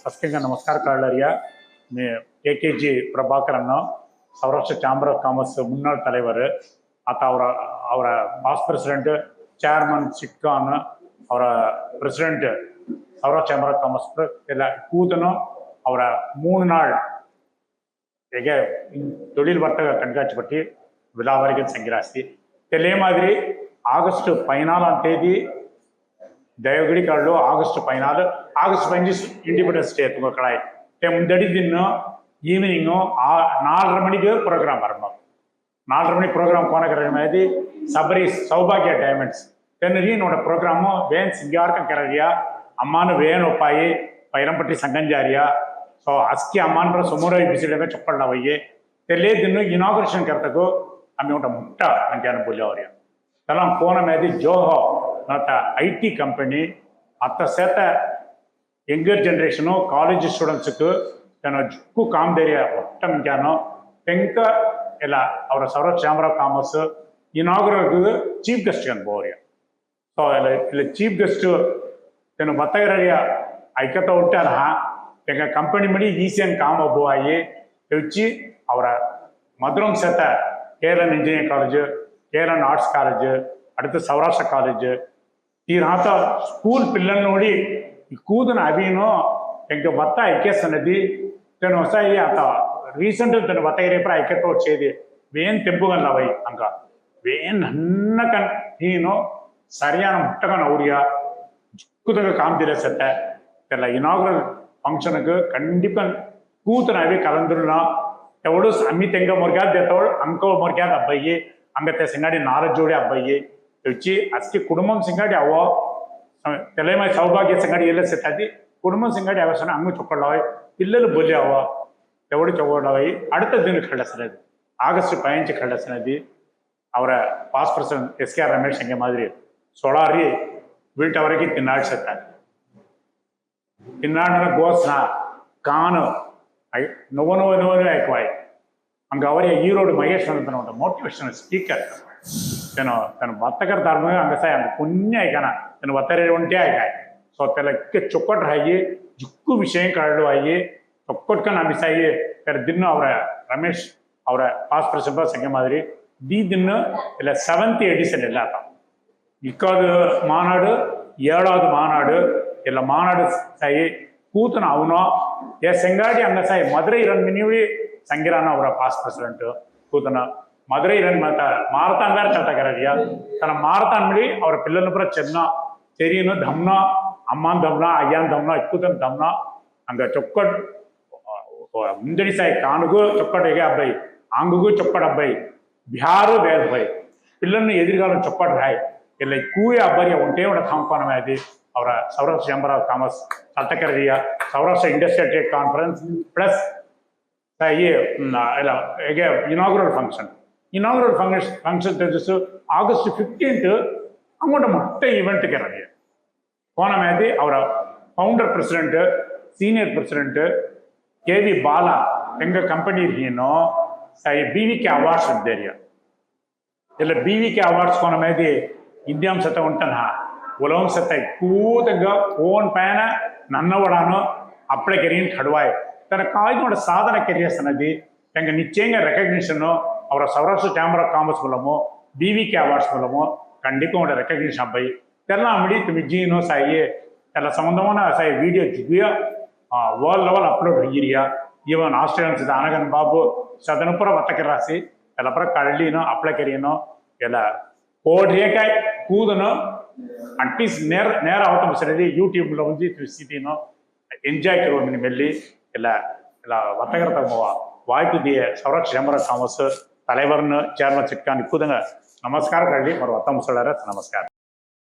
ಫಸ್ಟಿಗೆ ನಮಸ್ಕಾರ ಕಾಳರಿಯ ಎ ಕೆ ಜಿ ಪ್ರಭಾಕರನ್ನು ಸೌರಾಷ್ಟ್ರ ಚಾಂಬರ್ ಆಫ್ ಕಾಮರ್ಸ್ முன்னாள் தலைவர் ಆತ ಅವರ ಅವರ ಪಾಸ್ ಪ್ರೆಸಿಡೆಂಟ್ ಚೇರ್ಮನ್ ಸಿಟ್ಕಾನ್ ಅವರ president Saurashtra chamber of commerce ಎಲ್ಲ ಕೂತನು ಅವರ ಮೂರು ನಾள் ಹೇಗೆ தொழில் வர்த்தக கண்காட்சி பற்றி விழாவரிகள் சங்கிராஸ்தி தெலே மாதிரி ஆகஸ்ட் பதினாலாம் தேதி ದಯವಿಡಿ ಕರಡು ಆಗಸ್ಟ್ ಪೈನಾರು ಆಗಸ್ಟ್ ಪೈನ ಇಂಡಿಪೆಂಡೆನ್ಸ್ ಡೇ ತುಂಬ ಕಡಾಯಿ ಮುಂದಡಿ ದಿನ ஈவினிங்கும் ஆ நாலரை மணிக்கு ப்ரோக்ராம் வரணும் நாலரை மணி ப்ரோக்ராம் போன கிரகமாதி சபரி சௌபாகியா டைமண்ட்ஸ் தென்னறி என்னோட ப்ரோக்ராமும் வேன் சிங்கார்க்கம் கிரகியா அம்மானு வேன் ஒப்பாயி பயிரம்பட்டி சங்கஞ்சாரியா. ஸோ அஸ்கி அம்மான்ற சுமுறை பிசிலுமே சொப்பல்ல வையே. தெல்லே தின்னு இனாகுரேஷன் கரத்துக்கு அம்மியோட முட்டை அங்கே அனுப்பலையோ வரையும் இதெல்லாம் போன மாதிரி Zoho not a I T company ಅತ್ತ ಸೇತ ಯಂಗರ್ ಜನ್ರೇಷನು ಕಾಲೇಜ್ ಸ್ಟೂಡೆಂಟ್ಸ್ಗೂ ತನ್ನ ಜುಕ್ಕು ಕಾಮಧೇರಿಯ ಒಟ್ಟಂಕ್ಯಾನು ಪೆಂಕ ಎಲ್ಲ ಅವರ ಸೌರಭ್ ಚಾಮರ ಕಾಮರ್ಸ್ ಇನಾಗ್ರಗೂ ಚೀಫ್ ಗೆಸ್ಟ್ ಅನ್ಬೋರಿಯ ಸೊ ಎಲ್ಲ ಇಲ್ಲ ಚೀಫ್ ಗೆಸ್ಟ್ ತನ್ನ ಬತ್ತಾಗಿರಿಯ ಐಕ್ಯತ ಒಟ್ಟಾನ ತೆಂಗ ಕಂಪನಿ ಮಡಿ ಈಸಿಯನ್ ಕಾಮ ಒಬ್ಬವಾಗಿ ಹೆಚ್ಚಿ ಅವರ மதுரம் சேர்த்த கேரளன் இன்ஜினியரிங் காலேஜ் கேரளன் ஆர்ட்ஸ் காலேஜ் அடுத்து சௌராஷ்டிரா காலேஜ் ఈ రాత స్కూల్ పిల్లల్నోడి కూతును అభినో ఇంక మొత్త ఎక్కేస్తున్నది తను వస్తాయి అత ರೀಸೆಂಟ್ ತನ್ನ ಬತ್ತಾಯಿರೆ ಪರ ಐಕ್ಯತ వచ్చేది వేన్ తెంపుగన్ అవై అంక వేన్ అన్నకన్ హీనో సరియాన ముట్టగన్ అవురియా ஜுக்குதக காமிதிர செத்த தெரியல இனாகுரல் ஃபங்க்ஷனுக்கு கண்டிப்பா கூத்தனாவே கலந்துடலாம் எவ்வளோ அம்மி தெங்க முறைக்காது தேத்தோடு அங்கோ முறைக்காது அப்பையே அங்கத்தை சிங்காடி நாலு ஜோடி அப்பையே తెచ్చి అసలు కుటుంబం సింగడి అవో తెలయమ సౌభాగ్య సంగడి ఎలా సెత్తాది కుటుంబం సింగడి అవసరం అంగు చొక్కడాయి పిల్లలు బొలి అవ ఎవడు చొక్కడాయి అడుత దీనికి కళ్ళసినది ఆగస్టు పైనుంచి కళ్ళసినది ಅವರ pass person S K R Ramesh ಹಂಗೆ ಮಾದರಿ ಸೊಳಾರಿ ಬೀಳ್ಟವರಿಗೆ ತಿನ್ನಾಡ್ಸತ್ತಾರೆ ತಿನ್ನಾಡನ ಗೋಸ್ನ ಕಾನು ನೋವು ನೋವು ನೋವೇ ಆಯ್ಕವಾಯ್ ಹಂಗೆ ಅವರಿಗೆ ಈರೋಡು ಮಹೇಶ್ ಅಂತ ನೋಡ ಮೋಟಿವೇಶನಲ್ ಸ್ಪೀಕರ್ ತೇನೋ ತನ್ನ ವರ್ತಕರ ಧರ್ಮ ಅಂಗಸ ಅಂತ ಪುಣ್ಯ ಐಕನ ತನ್ನ ವತ್ತರೆ ಉಂಟೆ ಆಯ್ಕಾಯ ಸೊ ತೆಲಕ್ಕೆ ಚೊಕ್ಕಟ್ ಹಾಗೆ ಜಿಕ್ಕು ವಿಷಯ ಕಾಳು ಹಾಗೆ ಚೊಕ್ಕಟ್ಕ ನಮಿಸಾಗಿ ದಿನ ಅವರ ರಮೇಶ್ ಅವರ ಪಾಸ್ ಪ್ರಸಭಾ ಸಂಖ್ಯೆ மாதிரி ದಿ ದಿನ ಇಲ್ಲ ಸೆವೆಂತ್ ಎಡಿಷನ್ ಎಲ್ಲ ಆತ ಇಕ್ಕಾದ ಮಾನಾಡು ಏಳಾவது ಮಾನಾಡು ಇಲ್ಲ ಮಾನಾಡು ಸಾಯಿ ಕೂತನ ಅವನೋ ಎ ಸಂಗಾಡಿ ಅಂಗಸಾಯಿ ಮದುರೈ ರಂಗಿನಿವಿ ಸಂಗಿರಾನ ಅವರ ಪಾಸ್ ಪ್ರೆಸಿಡೆಂಟ್ ಕೂತನ మదురై రన్ మాత మారతాన్ వేరే చట్టకరయ్యా తన మారతాన్ మిడి ಅವರ పిల్లలు కూడా చిన్న తెరియను దమ్న అమ్మాన్ దమ్న అయ్యాన్ దమ్న ఎక్కువ దమ్న ಹಂಗ ಚೊಕ್ಕಟ್ ಮುಂದಡಿ ಸಾಯಿ ಕಾನುಗೂ ಚೊಕ್ಕಟ್ ಹೇಗೆ ಅಬ್ಬಾಯಿ ಆಂಗುಗೂ ಚೊಕ್ಕಟ್ ಅಬ್ಬಾಯಿ ಬಿಹಾರು ಬೇರೆ ಭಯ್ పిల్లల్ని ఎదురుగాలను చొప్పటి రాయి ఇలా కూయ అబ్బరియ ఉంటే ఉండ కాంపానం అది ಅವರ Saurashtra chamber of commerce ಚಟ್ಟಕರಿಯ Saurashtra industrial trade conference plus ಈ ಇಲ್ಲ ಹೇಗೆ inaugural function inaugural function function ತೇಜಸ್ಸು ಆಗಸ್ಟ್ ಫಿಫ್ಟೀನ್ತ್ ಅಂಗೋಟ ಮೊಟ್ಟ ಇವೆಂಟ್ಗೆ ನನಗೆ ಕೋನ ಮೇದಿ ಅವರ founder president senior president K V Bala ಎಂಗ ಕಂಪನಿ ಏನೋ ಬಿ ವಿ ಕೆ ಅವಾರ್ಡ್ಸ್ ಇದ್ದೇರಿಯ ಇಲ್ಲ ಬಿ ವಿ ಕೆ ಅವಾರ್ಡ್ಸ್ ಕೋನ ಮೇದಿ ಇಂದ್ಯಾಂ ಸತ ಉಂಟನ ಒಲವಂ ಸತ ಕೂತಂಗ ಓನ್ ಪ್ಯಾನ ನನ್ನ ಒಡಾನು ಅಪ್ಪಳೆ ಕೆರಿಯನ್ ಕಡುವಾಯ್ ತನ್ನ ಕಾಯ್ನೋಡ ಸಾಧನ ಕೆರಿಯ ಸನದಿ ಎಂಗ ನಿಶ್ಚಯಂಗ ರೆಕಗ್ನಿಷನ್ನು அவரை சௌராஷ்டிர ಚಾಂಬರ್ ಆಫ್ ಕಾಮರ್ಸ್ ಮೂಲಮೋ ಬಿ ವಿ ಕೆ அவார்ட்ஸ் மூலமோ கண்டிப்பாக உங்களோட ரெக்கக்னிஷன் போய் தெரியலாமடி துமி சாயே சாயி எல்லா சம்மந்தமான சாய் வீடியோ ஜிகியா வேர்ல்ட் லெவல் அப்லோட் ಆಗಿರಿಯಾ ಇವನ್ ಆಸ್ಟ್ರೇಲಿಯನ್ಸ್ ಇದ್ದ ಅನಗನ್ ಬಾಬು ಸದನಪುರ ಮತಕ್ಕೆ ರಾಸಿ ಎಲ್ಲಪುರ ಕಳ್ಳಿನೋ ಅಪ್ಲ ಕೆರಿಯನೋ ಎಲ್ಲ ஓடுறியக்காய் கூதணும் அட்லீஸ்ட் நேர நேரம் அவத்தம் சரி யூடியூப்ல வந்து சிட்டினும் என்ஜாய் கருவோம் மெல்லி இல்லை இல்லை வர்த்தகர்த்தவா வாய்ப்பு தீய சௌராஷ்டிர சாமஸ் ஆஃப் காமர்ஸ் தலைவர்னு சேர்மன் சிட்கான் இப்போதுங்க நமஸ்காரம் கல்வி ஒரு வத்த முசலர நமஸ்காரம்.